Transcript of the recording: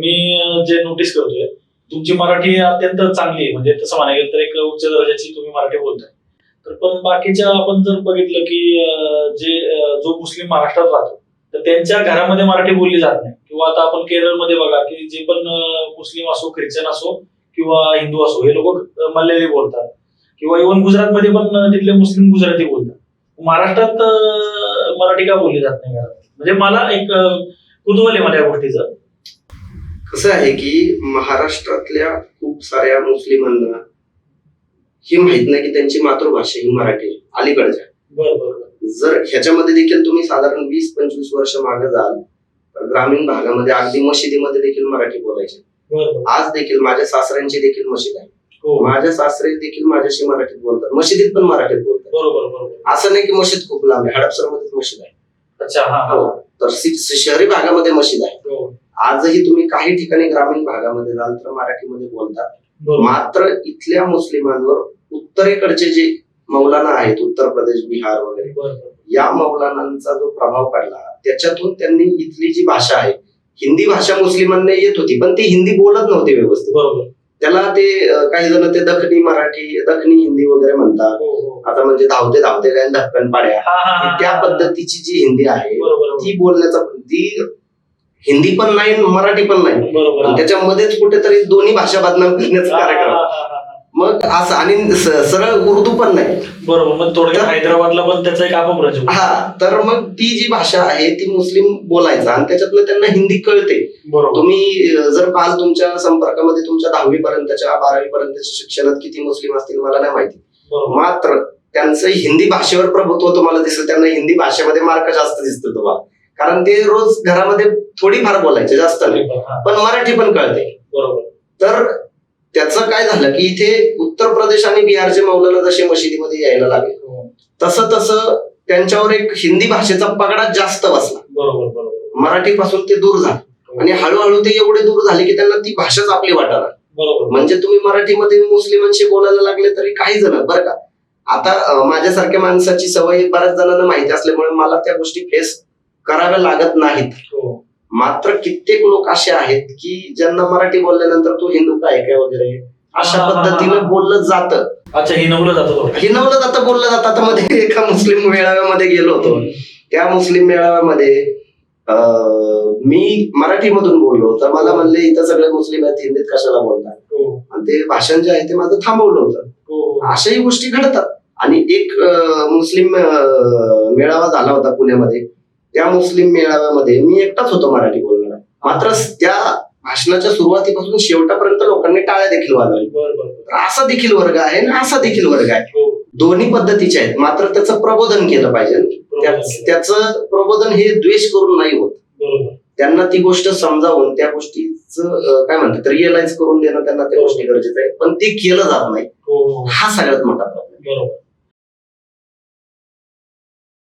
मी जे नोटीस करतोय तुमची मराठी अत्यंत चांगली आहे. म्हणजे तसं म्हणायला गेलं तर एक उच्च दर्जाची तुम्ही मराठी बोलताय. तर पण बाकीच्या आपण जर बघितलं की जे जो मुस्लिम महाराष्ट्रात राहतो तर त्यांच्या घरामध्ये मराठी बोलली जात नाही. किंवा आता आपण केरळमध्ये बघा की जे पण मुस्लिम असो ख्रिश्चन असो किंवा हिंदू असो हे लोक मल्याळी बोलतात. किंवा इव्हन गुजरातमध्ये पण तिथले मुस्लिम गुजराती बोलतात. महाराष्ट्रात मराठी का बोलली जात नाही घरात? म्हणजे मला एक कुतूहल आहे मला या गोष्टीचं. कसं आहे की महाराष्ट्रातल्या खूप साऱ्या मुस्लिमांना हे माहीत नाही की त्यांची मातृभाषा ही मराठी अलीकडच्या. जर ह्याच्यामध्ये देखील तुम्ही साधारण वीस पंचवीस वर्ष मागे जाल तर ग्रामीण भागामध्ये अगदी मशिदीमध्ये देखील मराठी बोलायचे. आज देखील माझ्या सासऱ्यांची देखील मशीद आहे. हो. माझ्या सासरे देखील माझ्याशी मराठीत बोलतात. मशिदीत पण मराठीत बोलतात. बरोबर बरोबर असं नाही की मशीद खूप लांब आहे. हडपसरमध्येच मशीद आहे. अच्छा हा तर शहरी भागामध्ये मशीद आहे. आजही तुम्ही काही ठिकाणी ग्रामीण भागामध्ये जाल तर मराठीमध्ये बोलतात मात्र इथल्या मुस्लिमांवर उत्तरेकडचे जे मौलाना आहेत उत्तर प्रदेश बिहार वगैरे. या मौलानांचा जो प्रभाव पडला त्याच्यातून त्यांनी इथली जी भाषा आहे हिंदी भाषा मुस्लिमांना येत होती पण ती हिंदी बोलत नव्हती व्यवस्थित. त्याला ते काही जण ते दखनी मराठी दखनी हिंदी वगैरे म्हणतात. हो हो. आता म्हणजे धावते धावते काय धक्कन पाड्या. त्या पद्धतीची जी हिंदी आहे ती बोलण्याचा ती हिंदी पण नाही मराठी पण नाही. बरोबर. त्याच्यामध्येच कुठेतरी दोन्ही भाषा बदनाम करण्याचा कार्यक्रम. मग असं आणि सरळ उर्दू पण नाही. बरोबर मग थोडक्यात हैदराबादला पण त्याचा एक होता. हा तर मग ती जी भाषा आहे ती मुस्लिम बोलायचा आणि त्याच्यातनं त्यांना हिंदी कळते. तुम्ही जर पाहाल तुमच्या संपर्कामध्ये तुमच्या दहावी पर्यंतच्या बारावी पर्यंतच्या शिक्षणात किती मुस्लिम असतील मला नाही माहिती. मात्र त्यांचं हिंदी भाषेवर प्रभुत्व तुम्हाला दिसेल त्यांना हिंदी भाषेमध्ये मार्क जास्त दिसतं तुम्हाला. कारण ते रोज घरामध्ये थोडीफार बोलायचे जास्त नाही. पण मराठी पण कळते. बरोबर. तर त्याचं काय झालं की इथे उत्तर प्रदेश आणि बिहारचे मौलाना जसे मशिदीमध्ये यायला लागले हो. तसं तसं त्यांच्यावर एक हिंदी भाषेचा पगडा जास्त बसला. बरोबर बरोबर. मराठीपासून ते दूर झाले. आणि हळूहळू ते एवढे दूर झाले की त्यांना ती भाषाच आपली बरोबर. म्हणजे तुम्ही मराठीमध्ये मुस्लिमांशी बोलायला लागले तरी काही जण बरं का. आता माझ्यासारख्या माणसाची सवय बऱ्याच जणांना माहिती असल्यामुळे मला त्या गोष्टी फेस कराव्या लागत नाहीत. हो. मात्र कित्येक लोक असे आहेत की ज्यांना मराठी बोलल्यानंतर तो हिंदू काय काय वगैरे? अशा पद्धतीनं. बोललं जातं. अच्छा ही नवलं जातं. हिनवलं जातं बोललं जातं. आता मध्ये एका मुस्लिम मेळाव्यामध्ये गेलो होतो. त्या मुस्लिम मेळाव्यामध्ये मी मराठीमधून बोललो. तर मला म्हणले इथं सगळे मुस्लिम आहेत हिंदीत कशाला बोलतात हो. आणि ते भाषण जे आहे ते माझं थांबवलं होतं. हो. अशाही गोष्टी घडतात. आणि एक मुस्लिम मेळावा झाला होता पुण्यामध्ये. त्या मुस्लिम मेळाव्यामध्ये मी एकटाच होतो मराठी बोलणारा. मात्र त्या भाषणाच्या सुरुवातीपासून शेवटापर्यंत लोकांनी टाळ्या देखील वाजवल्या. असा देखील वर्ग आहे आणि असा देखील वर्ग आहे. हो. दोन्ही पद्धतीचे आहेत. मात्र त्याचं प्रबोधन केलं पाहिजे. त्या- त्याचं प्रबोधन हे द्वेष करून नाही होत. त्यांना ती गोष्ट समजावून त्या गोष्टीचं काय म्हणतात रिअलाइज करून देणं त्यांना त्या गोष्टी गरजेचं आहे. पण ते केलं जात नाही. हो हो हा. सगळ्यात मोठा प्रॉब्लेम